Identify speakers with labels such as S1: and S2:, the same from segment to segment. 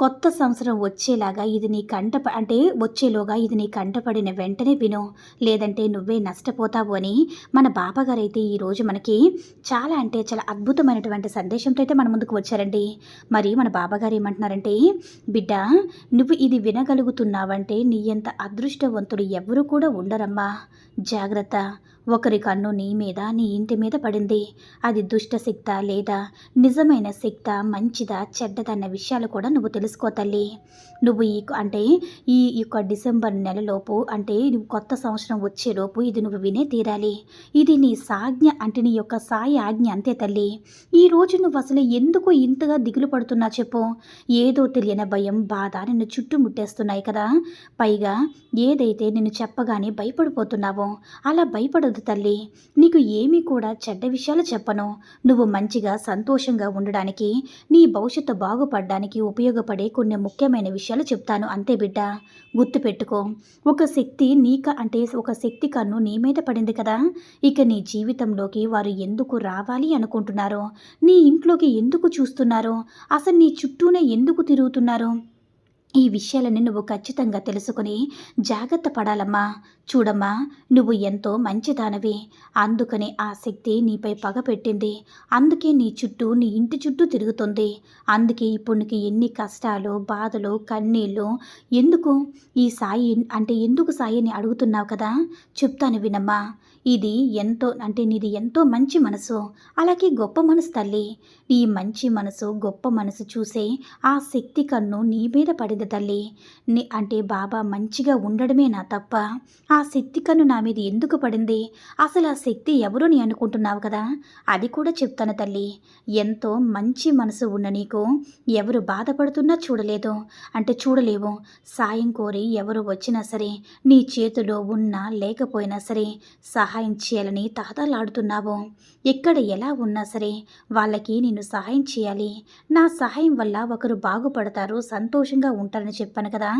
S1: కొత్త సంవత్సరం వచ్చేలాగా ఇది నీ కంట అంటే వచ్చేలోగా ఇది నీ కంటపడిన వెంటనే విను. లేదంటే నువ్వే నష్టపోతావు అని మన బాబాగారు అయితే ఈరోజు మనకి చాలా అంటే చాలా అద్భుతమైనటువంటి సందేశంతో అయితే మన ముందుకు వచ్చారండి. మరి మన బాబాగారు ఏమంటున్నారంటే బిడ్డ నువ్వు ఇది వినగలుగుతున్నావంటే నీ ఎంత అదృష్టవంతుడు ఎవరు కూడా ఉండరమ్మా. జాగ్రత్త. ఒకరి కన్ను నీ మీద నీ ఇంటి మీద పడింది. అది దుష్ట సిక్త లేదా నిజమైన శక్త మంచిదా చెడ్డదన్న విషయాలు కూడా నువ్వు తెలుసుకో తల్లి. నువ్వు ఈ అంటే ఈ యొక్క డిసెంబర్ నెలలోపు అంటే నువ్వు కొత్త సంవత్సరం వచ్చేలోపు ఇది నువ్వు వినే తీరాలి. ఇది నీ సాజ్ఞ అంటే నీ యొక్క సాయి ఆజ్ఞ అంతే తల్లి. ఈ రోజు నువ్వు అసలు ఎందుకు ఇంతగా దిగులు పడుతున్నా చెప్పు. ఏదో తెలియని భయం బాధ నిన్ను చుట్టుముట్టేస్తున్నాయి కదా. పైగా ఏదైతే నిన్ను చెప్పగానే భయపడిపోతున్నావో అలా భయపడదు తల్లి. నీకు ఏమీ కూడా చెడ్డ విషయాలు చెప్పను. నువ్వు మంచిగా సంతోషంగా ఉండడానికి నీ భవిష్యత్తు బాగుపడడానికి ఉపయోగపడే కొన్ని ముఖ్యమైన విషయాలు చెప్తాను. అంతే బిడ్డ. గుర్తుపెట్టుకో ఒక శక్తి నీక అంటే ఒక శక్తి కన్ను నీ మీద పడింది కదా. ఇక నీ జీవితంలోకి వారు ఎందుకు రావాలి అనుకుంటున్నారో? నీ ఇంట్లోకి ఎందుకు చూస్తున్నారో? అసలు నీ చుట్టూనే ఎందుకు తిరుగుతున్నారో? ఈ విషయాలని నువ్వు ఖచ్చితంగా తెలుసుకుని జాగ్రత్త పడాలమ్మా. చూడమ్మా నువ్వు ఎంతో మంచిదానవి. అందుకని ఆ శక్తి నీపై పగ పెట్టింది. అందుకే నీ చుట్టూ నీ ఇంటి చుట్టూ తిరుగుతుంది. అందుకే ఇప్పుడు నీకు ఎన్ని కష్టాలు బాధలు కన్నీళ్ళు ఎందుకు? ఈ సాయి అంటే ఎందుకు సాయిని అడుగుతున్నావు కదా? చెప్తాను వినమ్మా. ఇది ఎంతో అంటే నీది ఎంతో మంచి మనసు. అలాగే గొప్ప మనసు తల్లి. ఈ మంచి మనసు గొప్ప మనసు చూసే ఆ శక్తి కన్ను నీ మీద పడింది తల్లి. నీ అంటే బాబా మంచిగా ఉండడమే నా తప్ప. ఆ శక్తి కన్ను నా మీద ఎందుకు పడింది? అసలు ఆ శక్తి ఎవరు నీ అనుకుంటున్నావు కదా? అది కూడా చెప్తాను తల్లి. ఎంతో మంచి మనసు ఉన్న నీకు ఎవరు బాధపడుతున్నా చూడలేదు. అంటే చూడలేవు. సాయం కోరి ఎవరు వచ్చినా సరే నీ చేతిలో ఉన్నా లేకపోయినా సరే సహాయం చేయాలని తహతలాడుతున్నావు ఎక్కడ ఎలా ఉన్నా సరే వాళ్ళకి నేను సహాయం చేయాలి. నా సహాయం వల్ల ఒకరు బాగుపడతారు సంతోషంగా ఉంటారని చెప్పాను కదా.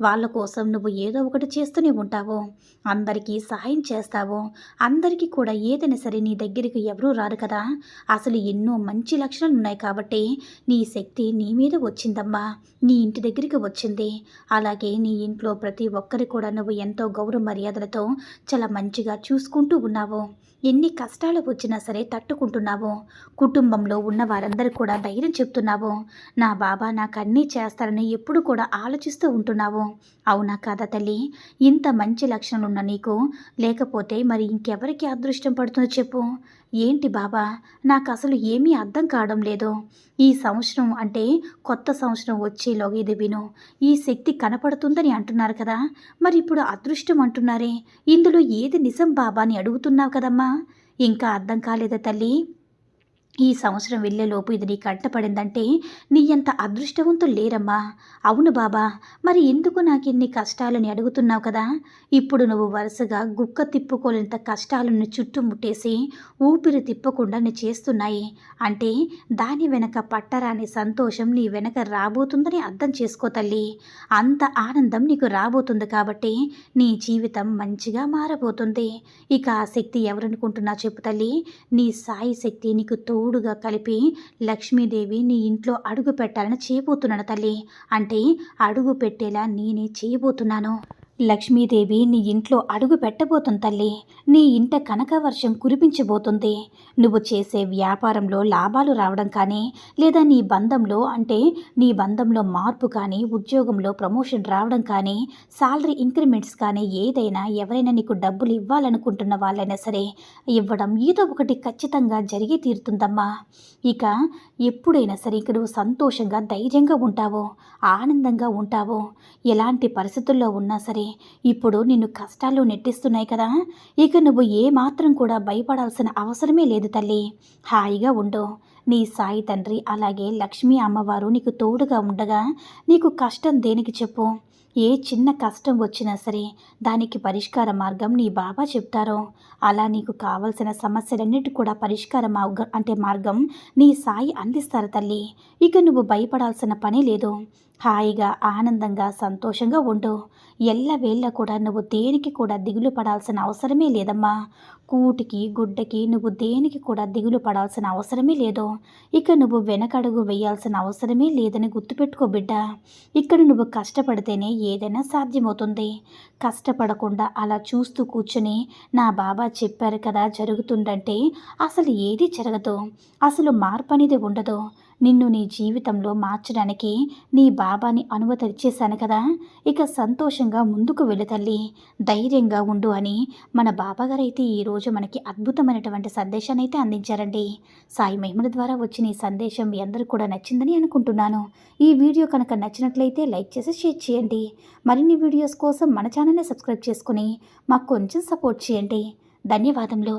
S1: వాళ్ళ కోసం నువ్వు ఏదో ఒకటి చేస్తూనే ఉంటావు. అందరికీ సహాయం చేస్తావు. అందరికీ కూడా ఏదైనా సరే నీ దగ్గరికి ఎవరూ రారు కదా. అసలు ఎన్నో మంచి లక్షణాలు ఉన్నాయి కాబట్టి నీ శక్తి నీ మీద వచ్చిందమ్మా. నీ ఇంటి దగ్గరికి వచ్చింది. అలాగే నీ ఇంట్లో ప్రతి ఒక్కరి కూడా నువ్వు ఎంతో గౌరవ మర్యాదలతో చాలా మంచిగా చూసుకుంటూ ఉన్నావో. ఎన్ని కష్టాలు వచ్చినా సరే తట్టుకుంటున్నావు. కుటుంబంలో ఉన్న వారందరూ కూడా ధైర్యం చెప్తున్నావు. నా బాబా నాకు అన్నీ చేస్తారని ఎప్పుడు కూడా ఆలోచిస్తూ ఉంటున్నావు. అవునా కాదా తల్లి? ఇంత మంచి లక్షణాలున్న నీకు లేకపోతే మరి ఇంకెవరికి అదృష్టం పడుతుందో చెప్పు. ఏంటి బాబా? నాకు అసలు ఏమీ అర్థం కావడం లేదు. ఈ సంవత్సరం అంటే కొత్త సంవత్సరం వచ్చేలోగా ఇది విను. ఈ శక్తి కనపడుతుందని అంటున్నారు కదా. మరి ఇప్పుడు అదృష్టం అంటున్నారే. ఇందులో ఏది నిజం బాబా అని అడుగుతున్నావు కదమ్మా? ఇంకా అర్థం కాలేదా తల్లి? ఈ సంవత్సరం వెళ్ళేలోపు ఇది నీ కంటపడిందంటే నీ అంత అదృష్టవంతులు లేరమ్మా. అవును బాబా మరి ఎందుకు నాకు ఇన్ని కష్టాలని అడుగుతున్నావు కదా? ఇప్పుడు నువ్వు వరుసగా గుక్క తిప్పుకోలేంత కష్టాలను చుట్టుముట్టేసి ఊపిరి తిప్పకుండా నీ చేస్తున్నాయి. అంటే దాని వెనక పట్టరాని సంతోషం నీ వెనక రాబోతుందని అర్థం చేసుకో తల్లి. అంత ఆనందం నీకు రాబోతుంది కాబట్టి నీ జీవితం మంచిగా మారబోతుంది. ఇక ఆ శక్తి ఎవరనుకుంటున్నా చెప్పు తల్లి. నీ సాయి శక్తి నీకు తోడుగా కలిపి లక్ష్మీదేవి నీ ఇంట్లో అడుగు పెట్టాలని చేయబోతున్నాను తల్లి. అంటే అడుగు పెట్టేలా నేనే చేయబోతున్నాను. లక్ష్మీదేవి నీ ఇంట్లో అడుగు పెట్టబోతుంది తల్లి. నీ ఇంట కనక వర్షం కురిపించబోతుంది. నువ్వు చేసే వ్యాపారంలో లాభాలు రావడం కానీ లేదా నీ బంధంలో అంటే నీ బంధంలో మార్పు కానీ ఉద్యోగంలో ప్రమోషన్ రావడం కానీ సాలరీ ఇంక్రిమెంట్స్ కానీ ఏదైనా ఎవరైనా నీకు డబ్బులు ఇవ్వాలనుకుంటున్న వాళ్ళైనా సరే ఇవ్వడం ఏదో ఒకటి ఖచ్చితంగా జరిగి తీరుతుందమ్మా. ఇక ఎప్పుడైనా సరే ఇక నువ్వు సంతోషంగా ధైర్యంగా ఉంటావో ఆనందంగా ఉంటావో ఎలాంటి పరిస్థితుల్లో ఉన్నా సరే ఇప్పుడు నిన్ను కష్టాలు నెట్టిస్తున్నాయి కదా. ఇక నువ్వు ఏ మాత్రం కూడా భయపడాల్సిన అవసరమే లేదు తల్లి. హాయిగా ఉండు. నీ సాయి తండ్రి అలాగే లక్ష్మీ అమ్మవారు నీకు తోడుగా ఉండగా నీకు కష్టం దేనికి చెప్పు? ఏ చిన్న కష్టం వచ్చినా సరే దానికి పరిష్కార మార్గం నీ బాబా చెప్తారో. అలా నీకు కావలసిన సమస్యలన్నిటి కూడా పరిష్కార మార్గం అంటే మార్గం నీ సాయి అందిస్తారు తల్లి. ఇక నువ్వు భయపడాల్సిన పని లేదు. హాయిగా ఆనందంగా సంతోషంగా ఉండు. ఎల్లవేళ్ళ కూడా నువ్వు దేనికి కూడా దిగులు పడాల్సిన అవసరమే లేదమ్మా. కూటికి గుడ్డకి నువ్వు దేనికి కూడా దిగులు పడాల్సిన అవసరమే లేదు. ఇక నువ్వు వెనకడుగు వేయాల్సిన అవసరమే లేదని గుర్తుపెట్టుకో బిడ్డ. ఇక్కడ నువ్వు కష్టపడితేనే ఏదైనా సాధ్యమవుతుంది. కష్టపడకుండా అలా చూస్తూ కూర్చుని నా బాబా చెప్పారు కదా జరుగుతుందంటే అసలు ఏది జరగదు. అసలు మార్పు అనేది ఉండదు. నిన్ను నీ జీవితంలో మార్చడానికి నీ బాబాని అనుమతి ఇచ్చేశాను కదా. ఇక సంతోషంగా ముందుకు వెళ్ళు తల్లి. ధైర్యంగా ఉండు అని మన బాబాగారు అయితే ఈరోజు మనకి అద్భుతమైనటువంటి సందేశాన్ని అయితే అందించారండి. సాయి మహిమల ద్వారా వచ్చిన ఈ సందేశం మీ అందరూ కూడా నచ్చిందని అనుకుంటున్నాను. ఈ వీడియో కనుక నచ్చినట్లయితే లైక్ చేసి షేర్ చేయండి. మరిన్ని వీడియోస్ కోసం మన ఛానల్ని సబ్స్క్రైబ్ చేసుకుని మాకు కొంచెం సపోర్ట్ చేయండి. ధన్యవాదములు.